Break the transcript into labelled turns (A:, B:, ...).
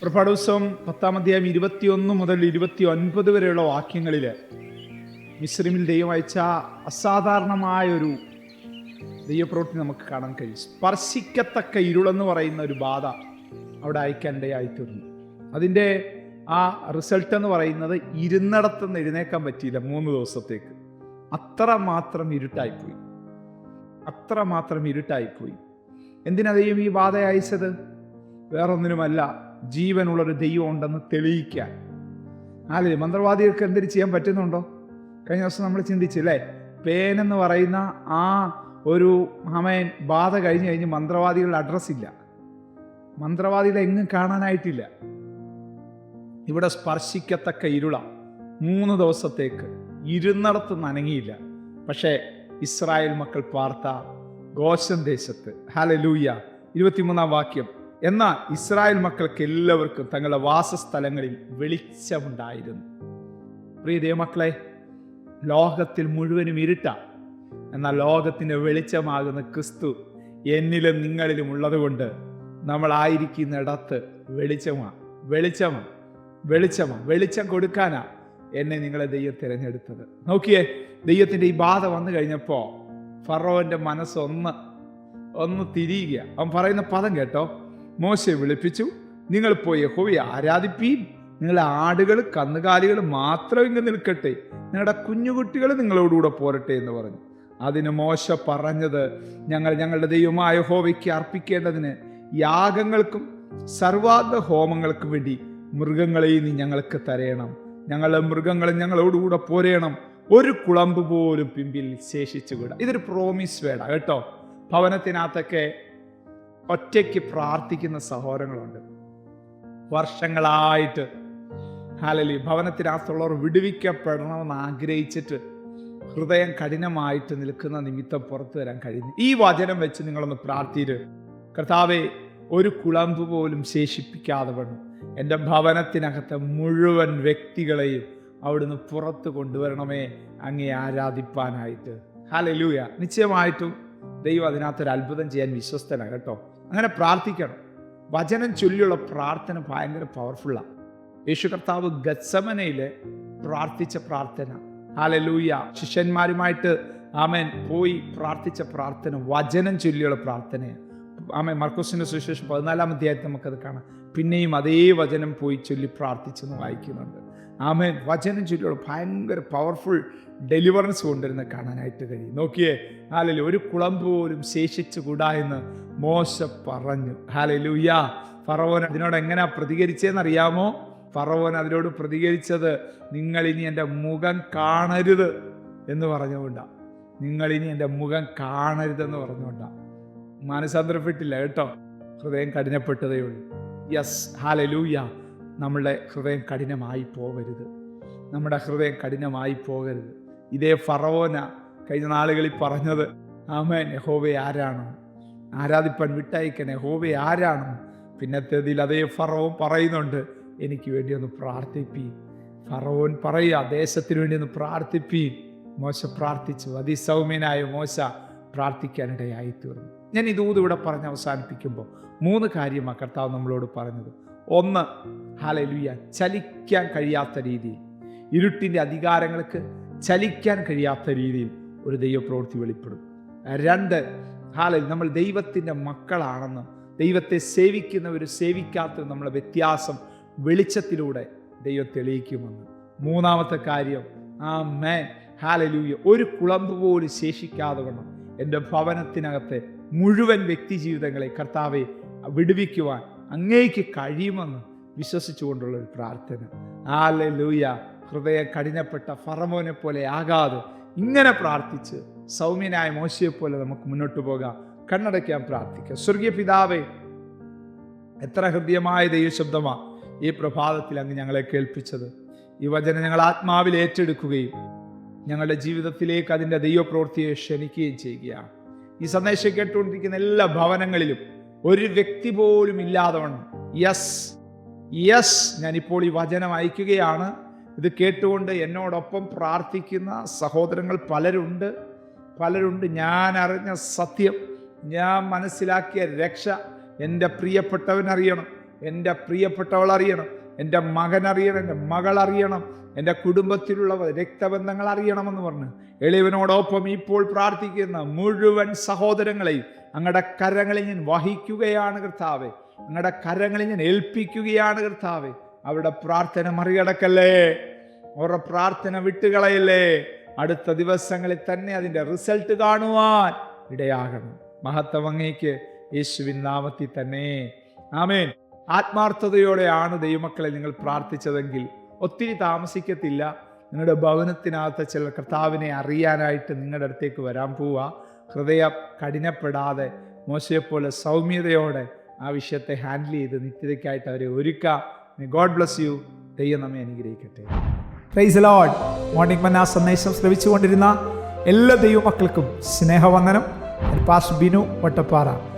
A: പുറപ്പാടോത്സവം പത്താം അധ്യായം ഇരുപത്തിയൊന്ന് മുതൽ ഇരുപത്തി ഒൻപത് വരെയുള്ള വാക്യങ്ങളിൽ മിശ്രിമിൽ ദൈവം അയച്ച അസാധാരണമായ ഒരു ദൈവപ്രവൃത്തി നമുക്ക് കാണാൻ കഴിയും. സ്പർശിക്കത്തക്ക ഇരുളെന്ന് പറയുന്ന ഒരു ബാധ അവിടെ അയക്കാനിടയായിത്തീർന്നു അതിന്റെ ആ റിസൾട്ട് എന്ന് പറയുന്നത് ഇരുന്നിടത്തുനിന്ന് എഴുന്നേക്കാൻ പറ്റിയില്ല മൂന്ന് ദിവസത്തേക്ക്. അത്ര മാത്രം ഇരുട്ടായിപ്പോയി. അത്ര മാത്രം ഇരുട്ടായിപ്പോയി. എന്തിനാ ദൈവം ഈ ബാധ അയച്ചത്? വേറൊന്നിനുമല്ല. ജീവനുള്ളൊരു ദൈവം ഉണ്ടെന്ന് തെളിയിക്കാൻ. അല്ലേ മന്ത്രവാദികൾക്ക് എന്തിനു ചെയ്യാൻ പറ്റുന്നുണ്ടോ? കഴിഞ്ഞ ദിവസം നമ്മൾ ചിന്തിച്ചില്ലേ പേൻ എന്ന് പറയുന്ന ആ ഒരു അമയൻ ബാധ കഴിഞ്ഞ് കഴിഞ്ഞ് മന്ത്രവാദികളുടെ അഡ്രസ് ഇല്ല. മന്ത്രവാദികളെ എങ്ങും കാണാനായിട്ടില്ല. ഇവിടെ സ്പർശിക്കത്തക്ക ഇരുള മൂന്ന് ദിവസത്തേക്ക് ഇരുന്നിടത്ത് നനങ്ങിയില്ല. പക്ഷേ ഇസ്രായേൽ മക്കൾ പാർത്ത ഗോശൻ ദേശത്ത്. ഹാലലൂയ ഇരുപത്തിമൂന്നാം വാക്യം. എന്നാൽ ഇസ്രായേൽ മക്കൾക്ക് എല്ലാവർക്കും തങ്ങളുടെ വാസസ്ഥലങ്ങളിൽ വെളിച്ചമുണ്ടായിരുന്നു. പ്രിയ ദൈവമക്കളെ ലോകത്തിൽ മുഴുവനും ഇരുട്ട. എന്നാൽ ലോകത്തിന്റെ വെളിച്ചമാകുന്ന ക്രിസ്തു എന്നിലും നിങ്ങളിലും ഉള്ളതുകൊണ്ട് നമ്മളായിരിക്കുന്നിടത്ത് വെളിച്ചമാണ് വെളിച്ചമാണ് വെളിച്ചമാണ് വെളിച്ചം കൊടുക്കാനാ എന്നെ നിങ്ങളെ ദൈവം തിരഞ്ഞെടുത്തത്. നോക്കിയേ ദൈവത്തിന്റെ ഈ ബാധ വന്നു കഴിഞ്ഞപ്പോൾ ഫറോന്റെ മനസ്സൊന്ന് ഒന്ന് തിരിയുക അവൻ പറയുന്ന പദം കേട്ടോ. മോശയെ വിളിപ്പിച്ചു നിങ്ങൾ പോയി യഹോവയെ ആരാധിപ്പീൻ. നിങ്ങളെ ആടുകൾ കന്നുകാലികൾ മാത്രം ഇങ്ങ് നിൽക്കട്ടെ. നിങ്ങളുടെ കുഞ്ഞുകുട്ടികൾ നിങ്ങളോടുകൂടെ പോരട്ടെ എന്ന് പറഞ്ഞു. അതിന് മോശ പറഞ്ഞത് ഞങ്ങൾ ഞങ്ങളുടെ ദൈവമായ ഹോവയ്ക്ക് അർപ്പിക്കേണ്ടതിന് യാഗങ്ങൾക്കും സർവാധ ഹോമങ്ങൾക്കും വേണ്ടി മൃഗങ്ങളെയും നീ ഞങ്ങൾക്ക് തരയണം ഞങ്ങളുടെ മൃഗങ്ങൾ ഞങ്ങളോടുകൂടെ പോരേണം. ഒരു കുളമ്പ് പോലും പിമ്പിൽ ശേഷിച്ചു വിടാം ഇതൊരു പ്രോമിസ് വേട കേട്ടോ? ഭവനത്തിനകത്തൊക്കെ ഒറ്റയ്ക്ക് പ്രാർത്ഥിക്കുന്ന സഹോദരങ്ങളുണ്ട്. വർഷങ്ങളായിട്ട് ഹാലലി ഭവനത്തിനകത്തുള്ളവർ വിടുവിക്കപ്പെടണമെന്ന് ആഗ്രഹിച്ചിട്ട് ഹൃദയം കഠിനമായിട്ട് നിൽക്കുന്ന നിമിത്തം പുറത്തു വരാൻ കഴിയുന്നു. ഈ വചനം വെച്ച് നിങ്ങളൊന്ന് പ്രാർത്ഥിര്. കർത്താവെ ഒരു കുളമ്പ് പോലും ശേഷിപ്പിക്കാതെ വേണം എന്റെ ഭവനത്തിനകത്തെ മുഴുവൻ വ്യക്തികളെയും അവിടുന്ന് പുറത്ത് കൊണ്ടുവരണമേ അങ്ങേ ആരാധിപ്പാനായിട്ട്. ഹാലലൂയ. നിശ്ചയമായിട്ടും ദൈവം അതിനകത്തൊരു അത്ഭുതം ചെയ്യാൻ വിശ്വസ്തനാണ് കേട്ടോ. അങ്ങനെ പ്രാർത്ഥിക്കണം. വചനം ചൊല്ലിയുള്ള പ്രാർത്ഥന ഭയങ്കര പവർഫുള്ളാണ് യേശു കർത്താവ് ഗത്സമനയിൽ പ്രാർത്ഥിച്ച പ്രാർത്ഥന. ഹാലലൂയ ശിഷ്യന്മാരുമായിട്ട് ആമൻ പോയി പ്രാർത്ഥിച്ച പ്രാർത്ഥന വചനം ചൊല്ലിയുള്ള പ്രാർത്ഥനയാണ് ആമൻ മർക്കോസിന് സുവിശേഷം പതിനാലാം അധ്യായത്തിൽ നമുക്കത് കാണാം. പിന്നെയും അതേ വചനം പോയി ചൊല്ലി പ്രാർത്ഥിച്ചെന്ന് വായിക്കുന്നുണ്ട്. ആമേൻ. വചനം ചൊല്ലിയുള്ള ഭയങ്കര പവർഫുൾ ഡെലിവറൻസ് കൊണ്ടുവരുന്ന കാണാനായിട്ട് കഴിയും. നോക്കിയേ ഹാലലു ഒരു കുളമ്പ് പോലും ശേഷിച്ചുകൂടാ എന്ന് മോശ പറഞ്ഞു. ഹാലലൂയ ഫറവോൻ അതിനോട് എങ്ങനെയാ പ്രതികരിച്ചതെന്നറിയാമോ ഫറവോൻ അതിനോട് പ്രതികരിച്ചത് നിങ്ങൾ ഇനി എന്റെ മുഖം കാണരുത് എന്ന് പറഞ്ഞുകൊണ്ടാണ് നിങ്ങൾ ഇനി എന്റെ മുഖം കാണരുതെന്ന് പറഞ്ഞുകൊണ്ടാണ് മാനസാന്തരപ്പെട്ടില്ല കേട്ടോ. ഹൃദയം കഠിനപ്പെട്ടതേ ഉള്ളൂ. യെസ് ഹാലലൂയ നമ്മളുടെ ഹൃദയം കഠിനമായി പോകരുത്. നമ്മുടെ ഹൃദയം കഠിനമായി പോകരുത്. ഇതേ ഫറവോന കഴിഞ്ഞ നാളുകളിൽ പറഞ്ഞത് ആമേൻ യഹോവെ ആരാണ്? ആരാധിപ്പാൻ വിട്ടയക്കൻ യഹോവെ ആരാണ്? പിന്നത്തേതിൽ അതേ ഫറവോൻ പറയുന്നുണ്ട് എനിക്ക് വേണ്ടി ഒന്ന് പ്രാർത്ഥിപ്പീൻ. ഫറവോൻ പറയുക ദേശത്തിന് വേണ്ടി ഒന്ന് പ്രാർത്ഥിപ്പീൻ. മോശ പ്രാർത്ഥിച്ചു. അതിസൗമ്യനായ മോശ പ്രാർത്ഥിക്കാനിടയായി തീർന്നു ഞാൻ ഇതൂത് ഇവിടെ പറഞ്ഞ് അവസാനിപ്പിക്കുമ്പോൾ മൂന്ന് കാര്യമാണ് കർത്താവ് നമ്മളോട് പറഞ്ഞത്. ഒന്ന് ഹാലലുയ ചലിക്കാൻ കഴിയാത്ത രീതിയിൽ. ഇരുട്ടിന്റെ അധികാരങ്ങൾക്ക് ചലിക്കാൻ കഴിയാത്ത രീതിയിൽ ഒരു ദൈവപ്രവൃത്തി വെളിപ്പെടും. രണ്ട് ഹാലൽ നമ്മൾ ദൈവത്തിന്റെ മക്കളാണെന്ന് ദൈവത്തെ സേവിക്കുന്നവർ സേവിക്കാത്ത നമ്മളെ വ്യത്യാസം വെളിച്ചത്തിലൂടെ ദൈവം തെളിയിക്കുമെന്ന്. മൂന്നാമത്തെ കാര്യം ആ മേൻ ഹാലലൂയ ഒരു കുളമ്പ് പോലും ശേഷിക്കാതെ വേണം എന്റെ ഭവനത്തിനകത്തെ മുഴുവൻ വ്യക്തി ജീവിതങ്ങളെ കർത്താവെ വിടുവിക്കുവാൻ അങ്ങേക്ക് കഴിയുമെന്ന് വിശ്വസിച്ചുകൊണ്ടുള്ള ഒരു പ്രാർത്ഥന. ആലെ ലൂയ ഹൃദയ കഠിനപ്പെട്ട ഫറമോനെ പോലെ ആകാതെ ഇങ്ങനെ പ്രാർത്ഥിച്ച് സൗമ്യനായ മോശയെ പോലെ നമുക്ക് മുന്നോട്ട് പോകാം. കണ്ണടയ്ക്കാൻ പ്രാർത്ഥിക്കാം. സ്വർഗീയ പിതാവേ എത്ര ഹൃദ്യമായ ദൈവശബ്ദമാണ് ഈ പ്രഭാതത്തിൽ അങ്ങ് ഞങ്ങളെ കേൾപ്പിച്ചത്. ഈ വചനം ഞങ്ങൾ ആത്മാവിൽ ഏറ്റെടുക്കുകയും ഞങ്ങളുടെ ജീവിതത്തിലേക്ക് അതിന്റെ ദൈവപ്രവൃത്തിയെ ക്ഷണിക്കുകയും ചെയ്യുക ഈ സന്ദേശം കേട്ടുകൊണ്ടിരിക്കുന്ന എല്ലാ ഭവനങ്ങളിലും ഒരു വ്യക്തി പോലും ഇല്ലാതെ വേണം യെസ് യെസ് ഞാനിപ്പോൾ ഈ വചനം അയക്കുകയാണ്. ഇത് കേട്ടുകൊണ്ട് എന്നോടൊപ്പം പ്രാർത്ഥിക്കുന്ന സഹോദരങ്ങൾ പലരുണ്ട്. പലരുണ്ട്. ഞാൻ അറിഞ്ഞ സത്യം ഞാൻ മനസ്സിലാക്കിയ രക്ഷ എന്റെ പ്രിയപ്പെട്ടവനറിയണം. എന്റെ പ്രിയപ്പെട്ടവൾ അറിയണം എന്റെ മകൻ അറിയണം എന്റെ മകൾ അറിയണം എന്റെ കുടുംബത്തിലുള്ളവർ രക്തബന്ധങ്ങൾ അറിയണമെന്ന് പറഞ്ഞ് എളിവനോടൊപ്പം ഇപ്പോൾ പ്രാർത്ഥിക്കുന്ന മുഴുവൻ സഹോദരങ്ങളെയും അങ്ങടെ കരങ്ങളിൽ ഞാൻ വഹിക്കുകയാണ് കർത്താവെ. അങ്ങടെ കരങ്ങളിൽ ഞാൻ ഏൽപ്പിക്കുകയാണ് കർത്താവെ. അവരുടെ പ്രാർത്ഥന മറികടക്കല്ലേ? അവരുടെ പ്രാർത്ഥന വിട്ടുകളയല്ലേ? അടുത്ത ദിവസങ്ങളിൽ തന്നെ അതിന്റെ റിസൾട്ട് കാണുവാൻ ഇടയാകണം. മഹത്വം അങ്ങേക്ക് യേശുവിൻ നാമത്തിൽ തന്നെ. ആമേൻ. ആത്മാർത്ഥതയോടെയാണ് ദൈവമക്കളെ നിങ്ങൾ പ്രാർത്ഥിച്ചതെങ്കിൽ ഒത്തിരി താമസിക്കത്തില്ല. നിങ്ങളുടെ ഭവനത്തിനകത്ത് ചില കർത്താവിനെ അറിയാനായിട്ട് നിങ്ങളുടെ അടുത്തേക്ക് വരാൻ പോവുക. ഹൃദയം കഠിനപ്പെടാതെ മോശയെപ്പോലെ സൗമ്യതയോടെ ആ വിഷയത്തെ ഹാൻഡിൽ ചെയ്ത് നിത്യതയ്ക്കായിട്ട് അവരെ ഒരുക്കുക. ഗോഡ് ബ്ലസ് യു ദൈവം നമ്മെ അനുഗ്രഹിക്കട്ടെ. പ്രൈസ് ലോഡ് മോർണിംഗ് മന്ന സന്ദേശം ശ്രവിച്ചുകൊണ്ടിരുന്ന എല്ലാ ദൈവമക്കൾക്കും സ്നേഹവന്ദനം. പാസ് ബിനു വട്ടപ്പാറ.